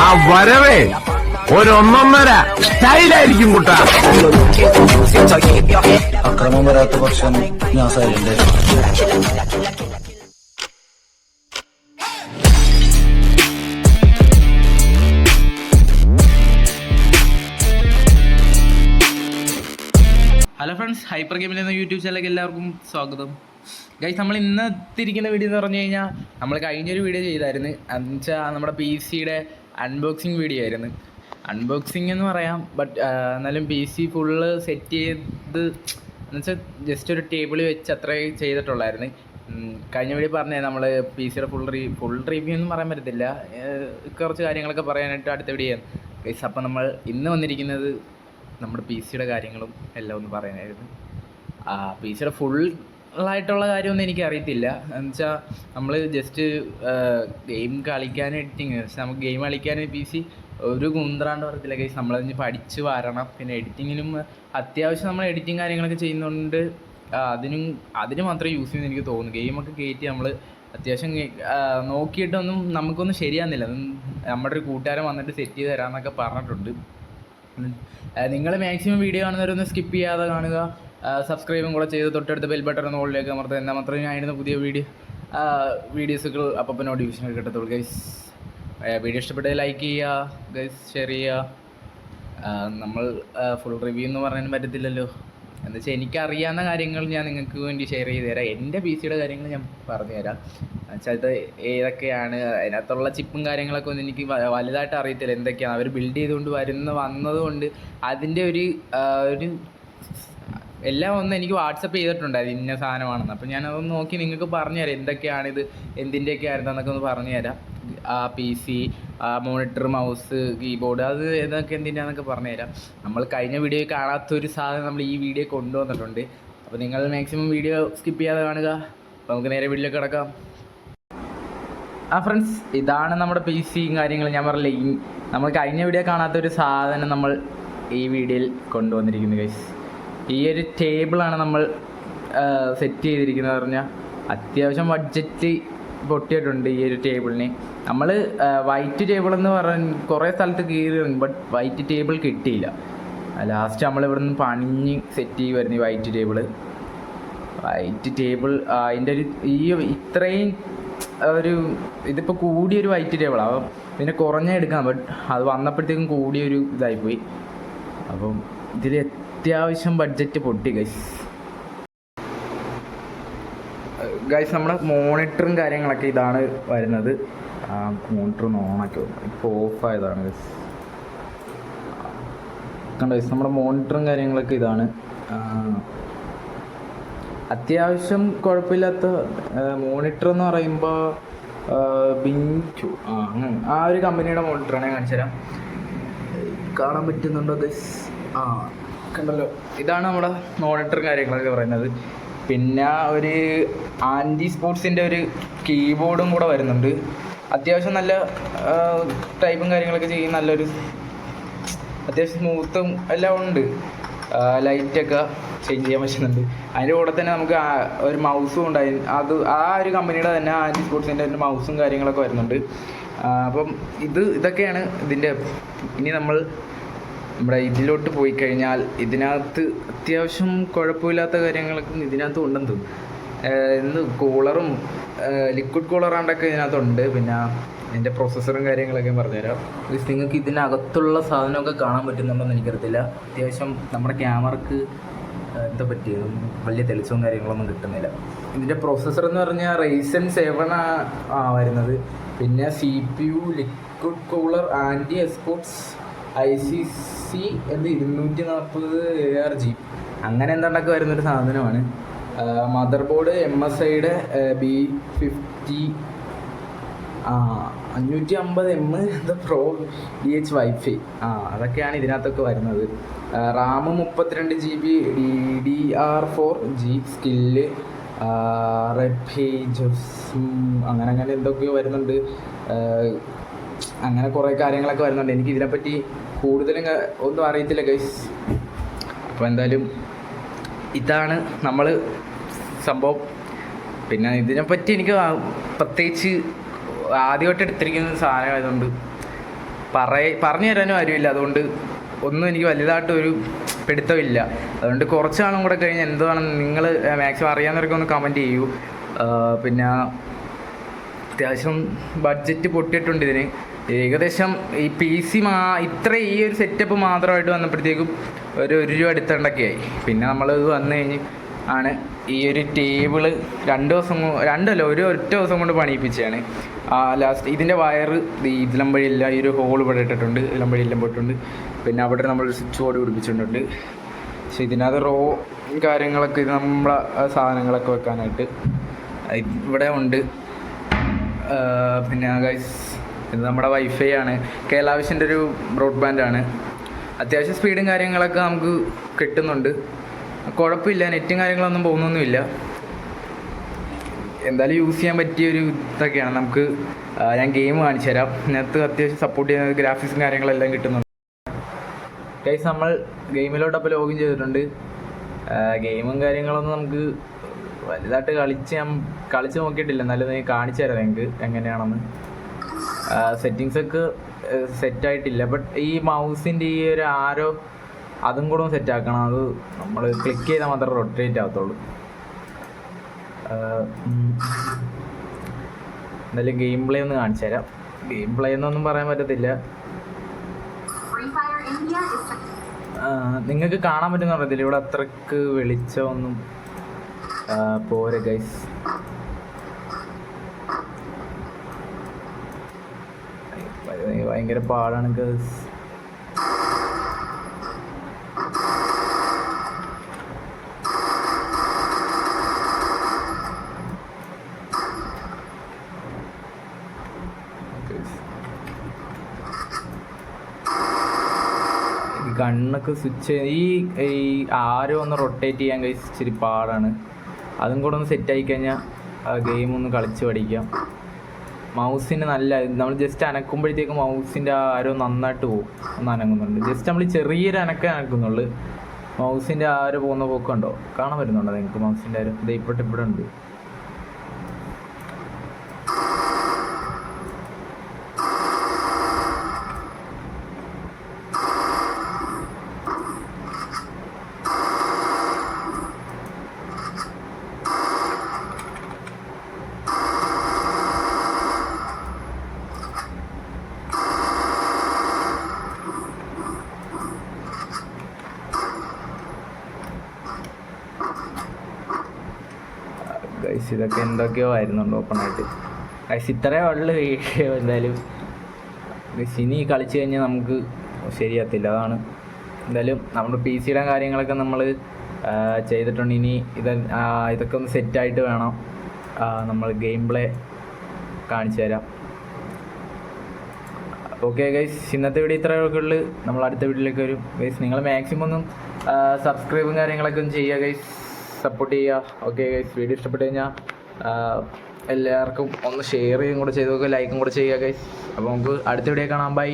ആ വരവേ ഒരൊന്നൊന്നര സ്റ്റൈലായിരിക്കും കുട്ട. അക്രമം വരാത്ത പക്ഷം ഞാൻ സൈലന്റ് ഹലോ ഫ്രണ്ട്സ് ഹൈപ്പർ ഗെയിമിൽ എന്ന യൂട്യൂബ് ചാനലിലേക്ക് എല്ലാവർക്കും സ്വാഗതം. ഗൈസ് നമ്മൾ ഇന്നത്തിരിക്കുന്ന വീഡിയോ എന്ന് പറഞ്ഞു കഴിഞ്ഞാൽ നമ്മൾ കഴിഞ്ഞൊരു വീഡിയോ ചെയ്തായിരുന്നു. എന്നുവെച്ചാൽ നമ്മുടെ പി സിയുടെ അൺബോക്സിങ് വീഡിയോ ആയിരുന്നു. അൺബോക്സിങ് എന്ന് പറയാം ബട്ട് എന്നാലും പി സി ഫുള്ള് സെറ്റ് ചെയ്ത് എന്നുവെച്ചാൽ ജസ്റ്റ് ഒരു ടേബിളിൽ വെച്ച് അത്രേ ചെയ്തിട്ടുള്ളായിരുന്നു. കഴിഞ്ഞ വീഡിയോ പറഞ്ഞേ നമ്മൾ പി സിയുടെ ഫുൾ റീ ഫുൾ റിവ്യൂ ഒന്നും പറയാൻ പറ്റത്തില്ല. കുറച്ച് കാര്യങ്ങളൊക്കെ പറയാനായിട്ട് അടുത്ത വീഡിയോ ഗൈസ് അപ്പം നമ്മൾ ഇന്ന് വന്നിരിക്കുന്നത് നമ്മുടെ പി സിയുടെ കാര്യങ്ങളും എല്ലാം ഒന്ന് പറയാനായിരുന്നു. ആ പി സിയുടെ ഫുൾ ആയിട്ടുള്ള കാര്യമൊന്നും എനിക്ക് അറിയത്തില്ല എന്നുവെച്ചാൽ നമ്മൾ ജസ്റ്റ് ഗെയിം കളിക്കാൻ എഡിറ്റിങ് നമുക്ക് ഗെയിം കളിക്കാൻ പി സി ഒരു കുന്ത്രാണ്ട് പറയത്തില്ല കേസ് നമ്മളതിന് പഠിച്ച് വരണം. പിന്നെ എഡിറ്റിങ്ങിനും അത്യാവശ്യം നമ്മൾ എഡിറ്റിങ് കാര്യങ്ങളൊക്കെ ചെയ്യുന്നതുകൊണ്ട് അതിനും അതിന് മാത്രമേ യൂസ് ചെയ്യുന്ന എനിക്ക് തോന്നുന്നു. ഗെയിമൊക്കെ കയറ്റി നമ്മൾ അത്യാവശ്യം നോക്കിയിട്ടൊന്നും നമുക്കൊന്നും ശരിയാകുന്നില്ല നമ്മുടെ ഒരു കൂട്ടുകാരൻ വന്നിട്ട് സെറ്റ് ചെയ്ത് തരാമെന്നൊക്കെ പറഞ്ഞിട്ടുണ്ട്. നിങ്ങൾ മാക്സിമം വീഡിയോ കാണുന്നവരൊന്ന് സ്കിപ്പ് ചെയ്യാതെ കാണുക. സബ്സ്ക്രൈബും കൂടെ ചെയ്ത് തൊട്ടടുത്ത ബെൽ ബട്ടൺ മുകളിലേക്ക് അമർത്തുക. എന്നാൽ മാത്രമേ ഞാൻ ഇടുന്ന പുതിയ വീഡിയോ വീഡിയോസുകൾ അപ്പം നോട്ടിഫിക്കേഷൻ കിട്ടത്തുള്ളൂ ഗൈസ് വീഡിയോ ഇഷ്ടപ്പെട്ടത് ലൈക്ക് ചെയ്യുക ഗൈസ് ഷെയർ ചെയ്യുക. നമ്മൾ ഫുൾ റിവ്യൂ എന്ന് പറയാൻ പറ്റത്തില്ലല്ലോ. എന്ന് വെച്ചാൽ എനിക്കറിയാവുന്ന കാര്യങ്ങൾ ഞാൻ നിങ്ങൾക്ക് വേണ്ടി ഷെയർ ചെയ്ത് തരാം. എന്റെ പി സിയുടെ കാര്യങ്ങൾ ഞാൻ പറഞ്ഞു തരാം. എന്നുവെച്ചാൽ അത് ഏതൊക്കെയാണ്? അതിനകത്തുള്ള ചിപ്പും കാര്യങ്ങളൊക്കെ ഒന്നും എനിക്ക് വലുതായിട്ട് അറിയത്തില്ല. എന്തൊക്കെയാണ്? അവർ ബിൽഡ് ചെയ്തുകൊണ്ട് വരുന്ന വന്നതുകൊണ്ട് അതിന്റെ ഒരു ഒരു എല്ലാം ഒന്ന് എനിക്ക് വാട്സപ്പ് ചെയ്തിട്ടുണ്ടായിരുന്നു ഇന്ന സാധനമാണെന്ന്. അപ്പോൾ ഞാനതൊന്ന് നോക്കി നിങ്ങൾക്ക് പറഞ്ഞു തരാം എന്തൊക്കെയാണിത് എന്തിന്റെയൊക്കെ ആയിരുന്നു എന്നൊക്കെ ഒന്ന് പറഞ്ഞു തരാം ആ പി സി ആ മോണിറ്റർ മൗസ് കീബോർഡ് അത് ഏതൊക്കെ എന്തിന്റെയാണെന്നൊക്കെ പറഞ്ഞു തരാം നമ്മൾ കഴിഞ്ഞ വീഡിയോ കാണാത്തൊരു സാധനം നമ്മൾ ഈ വീഡിയോ കൊണ്ടുവന്നിട്ടുണ്ട്. അപ്പോൾ നിങ്ങൾ മാക്സിമം വീഡിയോ സ്കിപ്പ് ചെയ്യാതെ കാണുക. അപ്പോൾ നമുക്ക് നേരെ വീട്ടിലേക്ക് കിടക്കാം. ആ ഫ്രണ്ട്സ് ഇതാണ് നമ്മുടെ പി സിയും കാര്യങ്ങളും. ഞാൻ പറഞ്ഞില്ലേ നമ്മൾ കഴിഞ്ഞ വീഡിയോ കാണാത്തൊരു സാധനം നമ്മൾ ഈ വീഡിയോയിൽ കൊണ്ടുവന്നിരിക്കുന്നു ഗൈസ് ഈ ഒരു ടേബിളാണ് നമ്മൾ സെറ്റ് ചെയ്തിരിക്കുന്നത് പറഞ്ഞാൽ അത്യാവശ്യം ബഡ്ജറ്റ് പൊട്ടിയിട്ടുണ്ട് ഈ ഒരു ടേബിളിന് നമ്മൾ വൈറ്റ് ടേബിൾ എന്ന് പറഞ്ഞ കുറേ സ്ഥലത്ത് കീറി ബട്ട് വൈറ്റ് ടേബിൾ കിട്ടിയില്ല. ലാസ്റ്റ് നമ്മൾ ഇവിടെ നിന്ന് പണിഞ്ഞ് സെറ്റ് ചെയ്ത് ഈ വൈറ്റ് ടേബിൾ വൈറ്റ് ടേബിൾ അതിന്റെ ഒരു ഈ ഇത്രയും ഒരു ഇതിപ്പോൾ കൂടിയൊരു വൈറ്റ് ടേബിളാണ് അപ്പം പിന്നെ കുറഞ്ഞെടുക്കാം ബട്ട് അത് വന്നപ്പോഴത്തേക്കും കൂടിയൊരു ഇതായിപ്പോയി. അപ്പം ഇതിൽ അത്യാവശ്യം ബഡ്ജറ്റ് പൊട്ടി ഗൈസ് ഗൈസ് നമ്മുടെ മോണിറ്ററും കാര്യങ്ങളൊക്കെ ഇതാണ് വരുന്നത്. മോണിറ്റർ ഒന്ന് ഓണാക്കി വന്നു ഇപ്പോൾ ഓഫായതാണ് ഗൈസ് കണ്ട ഗൈസ് നമ്മുടെ മോണിറ്ററും കാര്യങ്ങളൊക്കെ ഇതാണ്. അത്യാവശ്യം കുഴപ്പമില്ലാത്ത മോണിറ്റർ എന്ന് പറയുമ്പോൾ ബിഞ്ചു ആ ആ ഒരു കമ്പനിയുടെ മോണിറ്ററാണ് ഞാൻ കാണിച്ചു തരാം കാണാൻ പറ്റുന്നുണ്ടോ ഗൈസ് ആ കണ്ടല്ലോ ഇതാണ് നമ്മുടെ മോണിറ്റർ കാര്യങ്ങളൊക്കെ പറയുന്നത്. പിന്നെ ഒരു ആന്റി സ്പോർട്സിന്റെ ഒരു കീബോർഡും കൂടെ വരുന്നുണ്ട്. അത്യാവശ്യം നല്ല ടൈപ്പും കാര്യങ്ങളൊക്കെ ചെയ്യും നല്ലൊരു അത്യാവശ്യം സ്മൂത്തും എല്ലാം ഉണ്ട്. ലൈറ്റൊക്കെ ചേഞ്ച് ചെയ്യാൻ പറ്റുന്നുണ്ട്. അതിന്റെ കൂടെ തന്നെ നമുക്ക് ഒരു മൗസും ഉണ്ട് അത് ആ ഒരു കമ്പനിയുടെ തന്നെ ആന്റി സ്പോർട്സിന്റെ ഒരു മൗസും കാര്യങ്ങളൊക്കെ വരുന്നുണ്ട്. അപ്പം ഇത് ഇതൊക്കെയാണ് ഇതിന്റെ ഇനി നമ്മൾ നമ്മുടെ ഇതിലോട്ട് പോയി കഴിഞ്ഞാൽ ഇതിനകത്ത് അത്യാവശ്യം കുഴപ്പമില്ലാത്ത കാര്യങ്ങളൊക്കെ ഇതിനകത്ത് ഉണ്ടെന്ന്. ഇന്ന് കൂളറും ലിക്വിഡ് കൂളറാണ്ടൊക്കെ ഇതിനകത്തുണ്ട്. പിന്നെ ഇതിന്റെ പ്രോസസ്സറും കാര്യങ്ങളൊക്കെ പറഞ്ഞുതരാം. പ്ലീസ് നിങ്ങൾക്ക് ഇതിനകത്തുള്ള സാധനമൊക്കെ കാണാൻ പറ്റുന്നുണ്ടെന്ന് എനിക്കറിയത്തില്ല. അത്യാവശ്യം നമ്മുടെ ക്യാമറക്ക് എന്താ പറ്റിയത്? വലിയ തെളിച്ചവും കാര്യങ്ങളൊന്നും കിട്ടുന്നില്ല. ഇതിന്റെ പ്രോസസ്സർ എന്ന് പറഞ്ഞാൽ റൈസൻ സെവൻ ആ വരുന്നത്. പിന്നെ C P U liquid cooler anti exports I C C എന്ത് ഇരുന്നൂറ്റി നാൽപ്പത് എ ആർ ജി അങ്ങനെ എന്താണ്ടൊക്കെ വരുന്നൊരു സാധനമാണ്. മദർ ബോർഡ് എം എസ് ഐയുടെ ബി ഫിഫ്റ്റി ആ അഞ്ഞൂറ്റി അമ്പത് M the pro D H wifi ആ അതൊക്കെയാണ് ഇതിനകത്തൊക്കെ വരുന്നത്. റാം മുപ്പത്തിരണ്ട് G B D D R four G skill red pages അങ്ങനെ അങ്ങനെ എന്തൊക്കെയോ വരുന്നുണ്ട്. അങ്ങനെ കുറേ കാര്യങ്ങളൊക്കെ വരുന്നുണ്ട്. എനിക്ക് ഇതിനെപ്പറ്റി കൂടുതലും ഒന്നും അറിയത്തില്ല ഗൈസ് അപ്പോൾ എന്തായാലും ഇതാണ് നമ്മൾ സംഭവം. പിന്നെ ഇതിനെപ്പറ്റി എനിക്ക് പ്രത്യേകിച്ച് ആദ്യമായിട്ട് എടുത്തിരിക്കുന്ന സാധനമായതുകൊണ്ട് പറയ പറഞ്ഞു തരാനും ആരുമില്ല. അതുകൊണ്ട് ഒന്നും എനിക്ക് വലുതായിട്ട് ഒരു പിടുത്തമില്ല. അതുകൊണ്ട് കുറച്ച് നാളും കൂടെ കഴിഞ്ഞ് എന്താണെന്ന് നിങ്ങൾ മാക്സിമം അറിയാവുന്നവരൊക്കെ ഒന്ന് കമന്റ് ചെയ്യൂ. പിന്നെ അത്യാവശ്യം ബഡ്ജറ്റ് പൊട്ടിയിട്ടുണ്ട് ഇതിന്. ഏകദേശം ഈ പി സി മാ ഇത്ര ഈ ഒരു സെറ്റപ്പ് മാത്രമായിട്ട് വന്നപ്പോഴത്തേക്കും ഒരു ഒരു രൂപ അടുത്തുണ്ടൊക്കെയായി പിന്നെ നമ്മൾ വന്നു കഴിഞ്ഞ് ആണ് ഈ ഒരു ടേബിൾ രണ്ട് ദിവസം രണ്ടല്ല ഒരു ഒറ്റ ദിവസം കൊണ്ട് പണിയിപ്പിച്ചാണ് ആ ലാസ്റ്റ് ഇതിന്റെ വയറ് ഇതിലം വഴിയില്ല ഈ ഒരു ഹോൾ ഇവിടെ ഇട്ടിട്ടുണ്ട് ഇതിലം വഴിയെല്ലാം പോയിട്ടുണ്ട്. പിന്നെ അവിടെ നമ്മൾ സ്വിച്ച് ബോർഡ് പിടിപ്പിച്ചിട്ടുണ്ട്. പക്ഷേ ഇതിനകത്ത് റോ കാര്യങ്ങളൊക്കെ ഇത് നമ്മളെ സാധനങ്ങളൊക്കെ വെക്കാനായിട്ട്. ഇവിടെ ഉണ്ട്. പിന്നെ ഗൈസ് ഇത് നമ്മുടെ വൈഫൈ ആണ്. കേലാവശ്യന്റെ ഒരു ബ്രോഡ്ബാൻഡ് ആണ്. അത്യാവശ്യം സ്പീഡും കാര്യങ്ങളൊക്കെ നമുക്ക് കിട്ടുന്നുണ്ട്. കുഴപ്പമില്ല നെറ്റും കാര്യങ്ങളൊന്നും പോകുന്നൊന്നുമില്ല. എന്തായാലും യൂസ് ചെയ്യാൻ പറ്റിയ ഒരു ഇതൊക്കെയാണ്. നമുക്ക് ഞാൻ ഗെയിം കാണിച്ചു തരാം. ഇതിനകത്ത് അത്യാവശ്യം സപ്പോർട്ട് ചെയ്യുന്ന ഗ്രാഫിക്സും കാര്യങ്ങളെല്ലാം കിട്ടുന്നുണ്ട്. ഗൈസ് നമ്മൾ ഗെയിമിലോട്ട് ഗെയിമിലോട്ടപ്പോൾ ലോഗിൻ ചെയ്തിട്ടുണ്ട്. ഗെയിമും കാര്യങ്ങളൊന്നും നമുക്ക് വലുതായിട്ട് കളിച്ച് ഞാൻ കളിച്ച് നോക്കിയിട്ടില്ല. എന്നാലും കാണിച്ചു തരാം. നിങ്ങൾക്ക് എങ്ങനെയാണെന്ന്. സെറ്റിങ്സ് ഒക്കെ സെറ്റ് ആയിട്ടില്ല. ബട്ട് ഈ മൗസിന്റെ ഈ ഒരു ആരോ അതും കൂടെ സെറ്റ് ആക്കണം. അത് നമ്മൾ ക്ലിക്ക് ചെയ്താൽ മാത്രമേ റൊട്ടേറ്റ് ആകത്തുള്ളൂ ആ, ഉം. എന്തായാലും ഗെയിം പ്ലേ ഒന്ന് കാണിച്ചു തരാം. ഗെയിം പ്ലേ എന്നൊന്നും പറയാൻ പറ്റത്തില്ല. നിങ്ങൾക്ക് കാണാൻ പറ്റുന്ന അറിയത്തില്ല. ഇവിടെ അത്രയ്ക്ക് വെളിച്ചമൊന്നും പോരെ ഗൈസ് ഭയങ്കര പാടാണ് ഗേൾസ് ഈ കണ്ണൊക്കെ സ്വിച്ച് ഈ ഈ ആരോ ഒന്ന് റൊട്ടേറ്റ് ചെയ്യാൻ കഴിച്ച് ഇച്ചിരി പാടാണ്. അതും കൂടെ ഒന്ന് ആയി കഴിഞ്ഞാൽ ഗെയിം ഒന്ന് കളിച്ച് പഠിക്കാം. മൗസിന് നല്ല നമ്മൾ ജസ്റ്റ് അനക്കുമ്പോഴത്തേക്ക് മൗസിന്റെ ആരോ നന്നായിട്ട് പോകും ഒന്ന് അനങ്ങുന്നുണ്ട്. ജസ്റ്റ് നമ്മൾ ചെറിയൊരു അനക്കം അനക്കുന്നുള്ളു. മൗസിന്റെ ആരോ പോകുന്ന പോക്കുണ്ടോ? കാണാൻ പറ്റുന്നുണ്ടോ നിങ്ങൾക്ക് മൗസിന്റെ ആരോ ഇത് ഇവിടെ ഉണ്ട്. ഇതൊക്കെ എന്തൊക്കെയോ ആയിരുന്നുണ്ട് ഓപ്പണായിട്ട് ഗൈസ് ഇത്രേ ഉള്ളു വീഡിയോ എന്തായാലും. ഗൈസ് ഇനി കളിച്ചു കഴിഞ്ഞാൽ നമുക്ക് ശരിയാത്തില്ല അതാണ്. എന്തായാലും നമ്മുടെ പി സിയുടെ കാര്യങ്ങളൊക്കെ നമ്മൾ ചെയ്തിട്ടുണ്ട്. ഇനി ഇത് ഇതൊക്കെ ഒന്ന് സെറ്റായിട്ട് വേണം. നമ്മൾ ഗെയിം പ്ലേ കാണിച്ചു തരാം. ഓക്കെ ഗൈസ് ഇന്നത്തെ വീഡിയോ ഇത്രയൊക്കെ ഉള്ളു. നമ്മൾ അടുത്ത വീഡിയോയിലേക്ക് വരും. ഗൈസ് നിങ്ങൾ മാക്സിമം ഒന്നും സബ്സ്ക്രൈബും കാര്യങ്ങളൊക്കെ ഒന്ന് ചെയ്യുക ഗൈസ് സപ്പോർട്ട് ചെയ്യുക. ഓക്കെ ഗൈസ് വീഡിയോ ഇഷ്ടപ്പെട്ട് കഴിഞ്ഞാൽ എല്ലാവർക്കും ഒന്ന് ഷെയർ ചെയ്യും കൂടെ ചെയ്ത് നോക്കുക ലൈക്കും കൂടെ ചെയ്യുക ഗൈസ് അപ്പോൾ നമുക്ക് അടുത്ത വീഡിയോ കാണാം. ബൈ